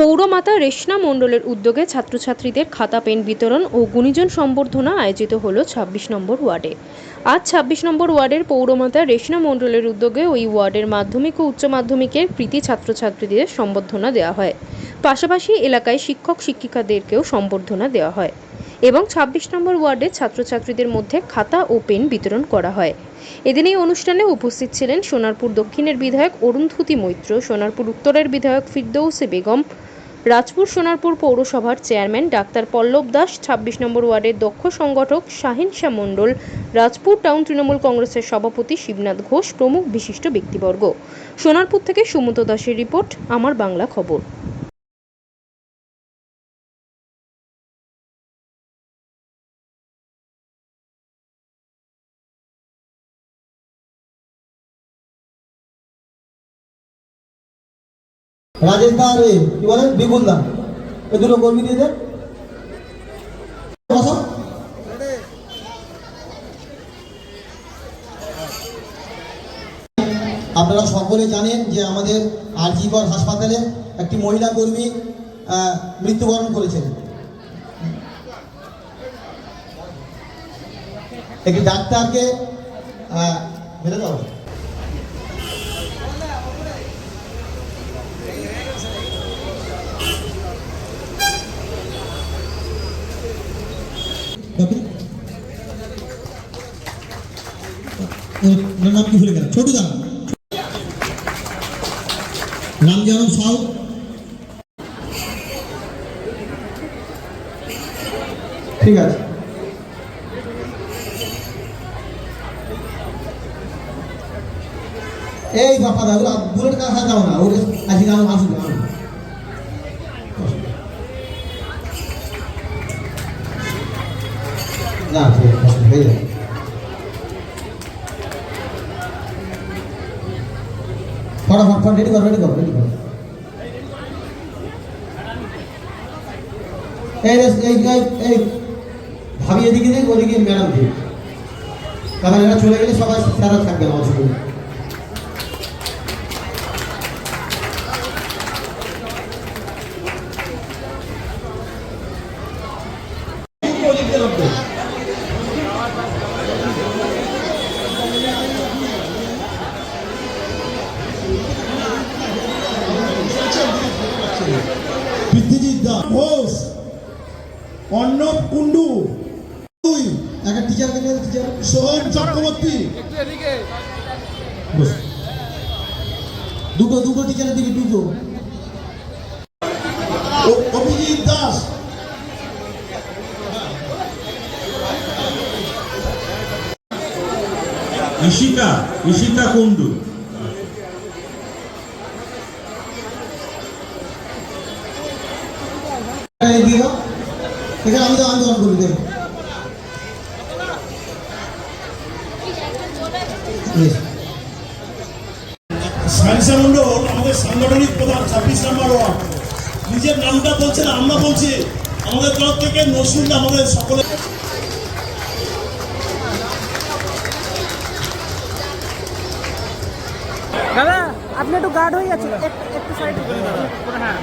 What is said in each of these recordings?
পৌরমাতা রেশনা মণ্ডলের উদ্যোগে ছাত্রছাত্রীদের খাতা, পেন বিতরণ ও গুণীজন সম্বর্ধনা আয়োজিত হলো ছাব্বিশ নম্বর ওয়ার্ডে। আজ ছাব্বিশ নম্বর ওয়ার্ডের পৌরমাতা রেশনা মণ্ডলের উদ্যোগে ওই ওয়ার্ডের মাধ্যমিক ও উচ্চ মাধ্যমিকের কৃতি ছাত্রছাত্রীদের সম্বর্ধনা দেওয়া হয়। পাশাপাশি এলাকায় শিক্ষক, শিক্ষিকাদেরকেও সম্বর্ধনা দেওয়া হয়। এবং ছাব্বিশ নম্বর ওয়ার্ডের ছাত্রছাত্রীদের মধ্যে খাতা ও পেন বিতরণ করা হয়। এদিন এই অনুষ্ঠানে উপস্থিত ছিলেন সোনারপুর দক্ষিণের বিধায়ক অরুন্ধতী মৈত্র, সোনারপুর উত্তরের বিধায়ক ফিরদৌসে বেগম, রাজপুর সোনারপুর পৌরসভার চেয়ারম্যান ডাক্তার পল্লব দাস, ছাব্বিশ নম্বর ওয়ার্ডের দক্ষ সংগঠক শাহিন শাহ মণ্ডল, রাজপুর টাউন তৃণমূল কংগ্রেসের সভাপতি শিবনাথ ঘোষ প্রমুখ বিশিষ্ট ব্যক্তিবর্গ। সোনারপুর থেকে সুমন্ত দাসের রিপোর্ট, আমার বাংলা খবর। রাজেশ দা আর কি বলে, বিপুল দা। এ দুটো কর্মী দিয়ে দেন আপনারা সকলে জানেন যে আমাদের আরজিকর হাসপাতালে একটি মহিলা কর্মী মৃত্যুবরণ করেছেন। একটি ডাক্তারকে মেরে দাও বাপরে ওর ওর নাম কি ছোটু দা নাম যেমন সাউ? ঠিক আছে। এই বাপা দা ওরা বুলেট কাছে যাও না ওকে আজকে আসুন আসুন না, ঠিক আছে হয়ে যাবে ফটাফট ফট রেডি করো রেডি করো রেডি করো। এই এই এই ভাবি এদিকে দিক ওদিকে ম্যাডাম দিক কারণ এরা চলে গেলে সবাই সারা থাকবে আমার অর্ণব কুণ্ডু। দুই একটা টিচারকে নিয়ে টিচার সোহম চক্রবর্তী। দুটো দুটো টিচারের দিকে দুটো। অভিজিৎ দাস। ঈশিতা ঈশিতা কুণ্ডু। দাও এখানে আমি তো আন্দোলন করি দেবো Yes. সারিসা মন্ডল আমাদের সাংগঠনিক প্রধান ছাব্বিশ নম্বর ওয়ার্ড। নিজের নামটা বলছে না আমরা বলছি আমাদের তরফ থেকে আমাদের সকলে দাদা আপনি একটু গার্ড হয়ে যাচ্ছেন একটু একটু সাইডে হ্যাঁ।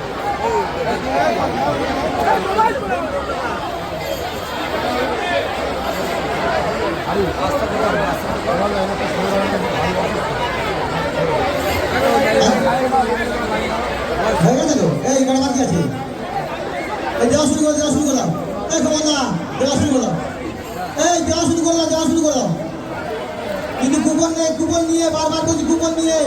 হয়ে গেছে তো এই এখানে বাকি আছে এই দেওয়া শুরু করো দেওয়া শুরু করলাম এই খবর না দেওয়া শুরু করলাম এই দেওয়া শুরু করলাম দেওয়া শুরু কিন্তু কুপন নেই কুপন নিয়ে বারবার বলছি কুপন নিয়ে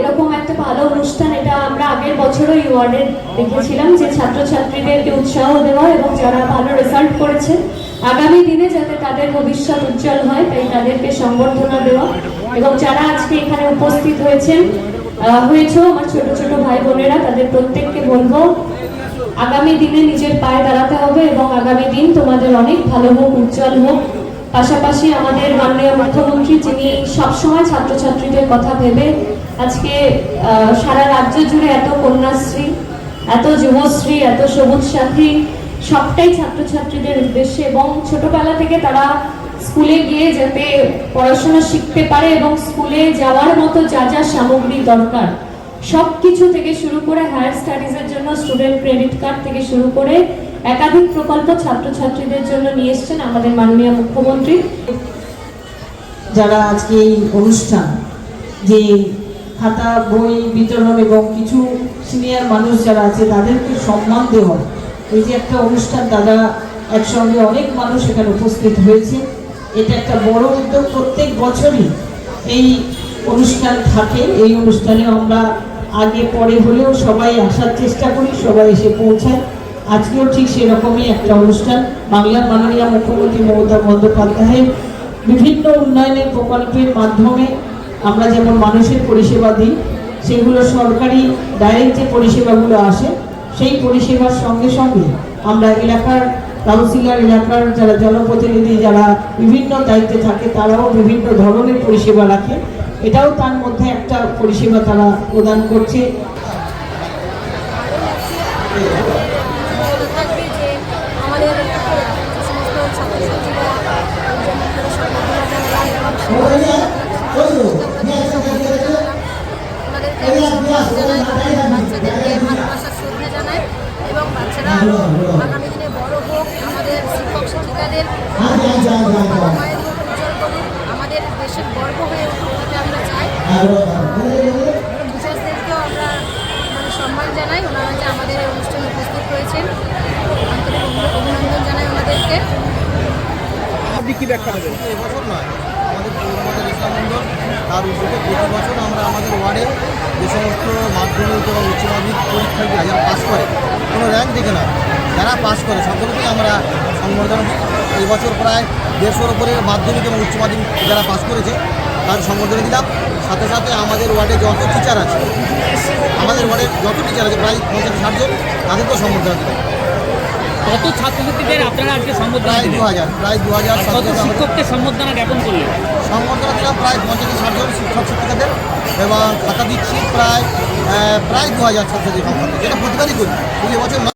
এরকম একটা ভালো অনুষ্ঠান এটা আমরা আগের বছরও এই ওয়ার্ডে দেখেছিলাম যে ছাত্রছাত্রীদেরকে উৎসাহ দেওয়া এবং যারা ভালো রেজাল্ট করেছে, আগামী দিনে যাতে তাদের ভবিষ্যৎ উজ্জ্বল হয়, তাই তাদেরকে সংবর্ধনা দেওয়া। এবং যারা আজকে এখানে উপস্থিত হয়েছেন হয়েছে আমার ছোট ছোট ভাই বোনেরা, তাদের প্রত্যেককে বলব, আগামী দিনে নিজের পায়ে দাঁড়াতে হবে এবং আগামী দিন তোমাদের অনেক ভালো হোক, উজ্জ্বল হোক। পাশাপাশি আমাদের মাননীয় মুখ্যমন্ত্রী যিনি সবসময় ছাত্রছাত্রীদের কথা ভেবে, আজকে সারা রাজ্য জুড়ে এত কন্যাশ্রী, এত যুবশ্রী, এত সবুজ সাথী, সবটাই ছাত্রছাত্রীদের উদ্দেশ্যে এবং ছোটবেলা থেকে তারা স্কুলে গিয়ে যাতে পড়াশোনা শিখতে পারে এবং স্কুলে যাওয়ার মতো যা যা সামগ্রী দরকার সব কিছু থেকে শুরু করে হায়ার স্টাডিজের জন্য স্টুডেন্ট ক্রেডিট কার্ড থেকে শুরু করে একাধিক প্রকল্প ছাত্রছাত্রীদের জন্য নিয়ে এসছেন আমাদের মাননীয় মুখ্যমন্ত্রী। যারা আজকে এই অনুষ্ঠান, যে খাতা, বই বিতরণ এবং কিছু সিনিয়র মানুষ যারা আছে, তাদেরকে সম্মান দেওয়া। এই যে একটা অনুষ্ঠান দাদা একসঙ্গে অনেক মানুষ এখানে উপস্থিত হয়েছে। এটা একটা বড় উদ্যোগ। প্রত্যেক বছরই এই অনুষ্ঠান থাকে। এই অনুষ্ঠানে আমরা আগে পরে হলেও সবাই আসার চেষ্টা করি, সবাই এসে পৌঁছায়। আজকেও ঠিক সেরকমই একটা অনুষ্ঠান। বাংলার মাননীয় মুখ্যমন্ত্রী মমতা বন্দ্যোপাধ্যায়ের বিভিন্ন উন্নয়নের প্রকল্পের মাধ্যমে আমরা যেমন মানুষের পরিষেবা দিই, সেগুলো সরকারি ডাইরেক্ট যে পরিষেবাগুলো আসে, সেই পরিষেবার সঙ্গে সঙ্গে আমরা এলাকার কাউন্সিলর, এলাকার যারা জনপ্রতিনিধি, যারা বিভিন্ন দায়িত্বে থাকে, তারাও বিভিন্ন ধরনের পরিষেবা রাখে। এটাও তার মধ্যে একটা পরিষেবা তারা প্রদান করছে। বাচ্চাদেরকে ভালোবাসার শ্রদ্ধা জানাই এবং বাচ্চারা হোক আমাদের শিক্ষক আমাদের দেশের গর্ব হয়ে উঠুক এটা আমরা চাই আর। আমরা মানে সম্মান জানাই। ওনারা যে আমাদের এই অনুষ্ঠানে উপস্থিত হয়েছেন আন্তরিক অভিনন্দন জানাই ওনাদেরকে। এবছর নয় আমাদের পৌরমাতা রেখা মণ্ডল তার উদ্যোগে প্রতি বছর আমরা আমাদের ওয়ার্ডে যে সমস্ত মাধ্যমিক এবং উচ্চ মাধ্যমিক পরীক্ষার্থী যারা পাস করে কোনো র্যাঙ্ক দেখে না। যারা পাস করে সকলকেই আমরা সংবর্ধনা দিই। এই বছর প্রায় দেড়শোর উপরে মাধ্যমিক এবং উচ্চ মাধ্যমিক যারা পাস করেছে তার সংবর্ধনা দিলাম। সাথে সাথে আমাদের ওয়ার্ডে যত টিচার আছে আমাদের ওয়ার্ডে যত টিচার আছে প্রায় পঞ্চাশ ষাটজন তাদেরকেও সংবর্ধনা দিলাম। কত ছাত্রছাত্রীদের আপনারা আজকে সম্বোধনা প্রায় দু হাজার প্রায় দু হাজার কত শিক্ষককে সম্বোধনা জ্ঞাপন করলেন? সংবর্ধনা দিলাম প্রায় পঞ্চাশ ষাটজন শিক্ষক শিক্ষিকাদের এবং খাতা দিচ্ছি প্রায় প্রায় দু হাজার ছাত্রছাত্রী যেটা প্রতিবারই করি এবছর